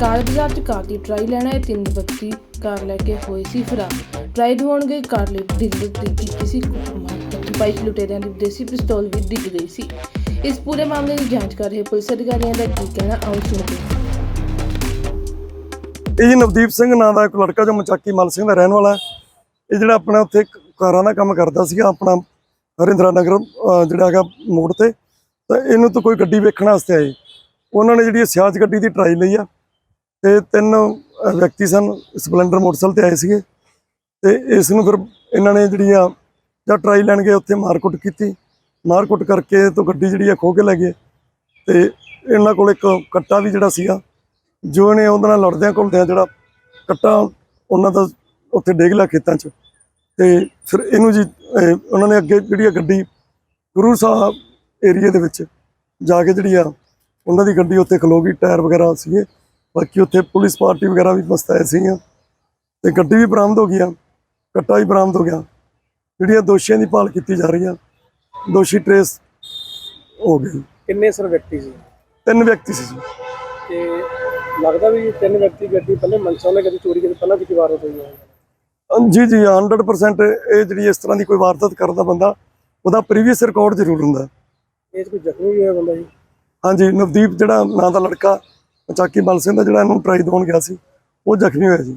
ਕਾਰ ਬਾਜ਼ਾਰ 'ਚ ਕਾਰ ਦੀ ਟਰਾਈ ਲੈਣਾ ਹੈ ਤਿੰਨ ਵਿਅਕਤੀ ਕਾਰ ਲੈ ਕੇ ਹੋਏ ਸੀ ਫਰਾਰ। ਟਰਾਈ ਦਿਵਾਉਣ ਗਏ ਕਾਰ ਲਈ ਡੀਲਰ ਦੀ ਕੀਤੀ ਸੀ ਕੁੱਟਮਾਰ ਹੱਥੀਂ ਲੁਟੇਰਿਆਂ ਦੀ ਵਿਦੇਸੀ ਪਿਸਤੌਲ ਵੀ ਡਿੱਗ ਗਈ ਸੀ। ਇਸ ਪੂਰੇ ਮਾਮਲੇ ਦੀ ਜਾਂਚ ਕਰ ਰਹੇ ਪੁਲਿਸ ਅਧਿਕਾਰੀਆਂ ਦਾ ਕੀ ਕਹਿਣਾ, ਆਓ ਸੁਣਦੇ ਹਾਂ। ਇਹ ਜੀ ਨਵਦੀਪ ਸਿੰਘ ਨਾਂ ਦਾ ਇੱਕ ਲੜਕਾ ਜੋ ਮਚਾਕੀ ਮਲ ਸਿੰਘ ਦਾ ਰਹਿਣ ਵਾਲਾ ਹੈ। ਇਹ ਜਿਹੜਾ ਆਪਣਾ ਉੱਥੇ ਕਾਰਾਂ ਦਾ ਕੰਮ ਕਰਦਾ ਸੀਗਾ, ਆਪਣਾ ਹਰਿੰਦਰਾ ਨਗਰ, ਅਹ, ਜਿਹੜਾ ਹੈਗਾ ਮੋੜ ਤੇ। ਤਾਂ ਇਹਨੂੰ ਤਾਂ ਕੋਈ ਗੱਡੀ ਵੇਖਣ ਵਾਸਤੇ ਆਏ। ਉਹਨਾਂ ਨੇ ਜਿਹੜੀ ਸਿਆਜ ਗੱਡੀ ਦੀ ਟਰਾਈ ਲਈ ਆ ਤੇ ਤਿੰਨ ਵਿਅਕਤੀ ਸਨ, ਸਪਲੈਂਡਰ ਮੋਟਰਸਾਈਕਲ ਤੇ ਆਏ ਸੀਗੇ ਤੇ ਇਸ ਨੂੰ ਫਿਰ ਇਹਨਾਂ ਨੇ ਜਿਹੜੀ ਆ ਜਾਂ ਟਰਾਈ ਲੈਣ ਗਏ, ਉੱਥੇ ਮਾਰਕੁੱਟ ਕੀਤੀ। ਮਾਰਕੁੱਟ ਕਰਕੇ ਤੋਂ ਗੱਡੀ ਜਿਹੜੀ ਆ ਖੋਹ ਕੇ ਲੈ ਗਏ ਤੇ ਇਹਨਾਂ ਕੋਲ ਇੱਕ ਕੱਟਾ ਵੀ ਜਿਹੜਾ ਸੀਗਾ, ਜੋ ਨੇ ਉਹਦੇ ਨਾਲ ਲੜਦਿਆਂ ਘੁਲਦਿਆਂ ਜਿਹੜਾ ਕੱਟਾ ਉਹਨਾਂ ਦਾ ਉੱਥੇ ਡੇਗ ਲਿਆ ਖੇਤਾਂ 'ਚ। ਤੇ ਫਿਰ ਇਹਨੂੰ ਜੀ ਉਹਨਾਂ ਨੇ ਅੱਗੇ ਜਿਹੜੀ ਆ ਗੱਡੀ ਗੁਰੂ ਸਾਹਿਬ ਏਰੀਆ ਦੇ ਵਿੱਚ ਜਾ ਕੇ ਜਿਹੜੀ ਆ ਉਹਨਾਂ ਦੀ ਗੱਡੀ ਉੱਥੇ ਖਲੋ ਗਈ, ਟਾਇਰ ਵਗੈਰਾ ਸੀਗੇ। ਬਾਕੀ ਉੱਥੇ ਪੁਲਿਸ ਪਾਰਟੀ ਵਗੈਰਾ ਵੀ ਮਸਤਾਏ ਸੀਗੀਆਂ ਤੇ ਗੱਡੀ ਵੀ ਬਰਾਮਦ ਹੋ ਗਈ ਆ ਕੱਟਾ ਵੀ ਬਰਾਮਦ ਹੋ ਗਿਆ। ਜਿਹੜੀਆਂ ਦੋਸ਼ੀਆਂ ਦੀ ਭਾਲ ਕੀਤੀ ਜਾ ਰਹੀ ਆ ਦੋਸ਼ੀ ਟਰੇਸ ਹੋ ਗਏ। ਕਿੰਨੇ ਸਰ ਵਿਅਕਤੀ ਸੀ? ਤਿੰਨ ਵਿਅਕਤੀ ਸੀ ਜੀ। ਤੇ ਲੱਗਦਾ ਵੀ ਤਿੰਨ ਵਿਅਕਤੀ ਗੱਡੀ ਪਹਿਲੇ ਮਨਸਾ ਨੇ ਕਦੀ ਚੋਰੀ ਕੀਤੀ ਪਹਿਲਾਂ ਵੀ ਵਾਰ ਹੋਈ ਹੈ ਅਹ ਜੀ ਜੀ 100% ਇਹ ਜਿਹੜੀ ਇਸ ਤਰ੍ਹਾਂ ਦੀ ਕੋਈ ਵਾਰਦਾਤ ਕਰਦਾ ਬੰਦਾ ਉਹਦਾ ਪ੍ਰੀਵੀਅਸ ਰਿਕਾਰਡ ਜ਼ਰੂਰ ਹੁੰਦਾ। ਇਹ 'ਚ ਕੋਈ ਜ਼ਖਮੀ ਵੀ ਹੋਇਆ ਬੰਦਾ ਜੀ? ਹਾਂਜੀ ਨਵਦੀਪ ਜਿਹੜਾ ਨਾਂ ਦਾ ਲੜਕਾ ਚਾਕੀ ਬਲ ਸਿੰਘ ਦਾ ਜਿਹੜਾ ਇਹਨੂੰ ਟਰਾਈ ਦਵਾਉਣ ਗਿਆ ਸੀ ਉਹ ਜ਼ਖਮੀ ਹੋਇਆ ਜੀ।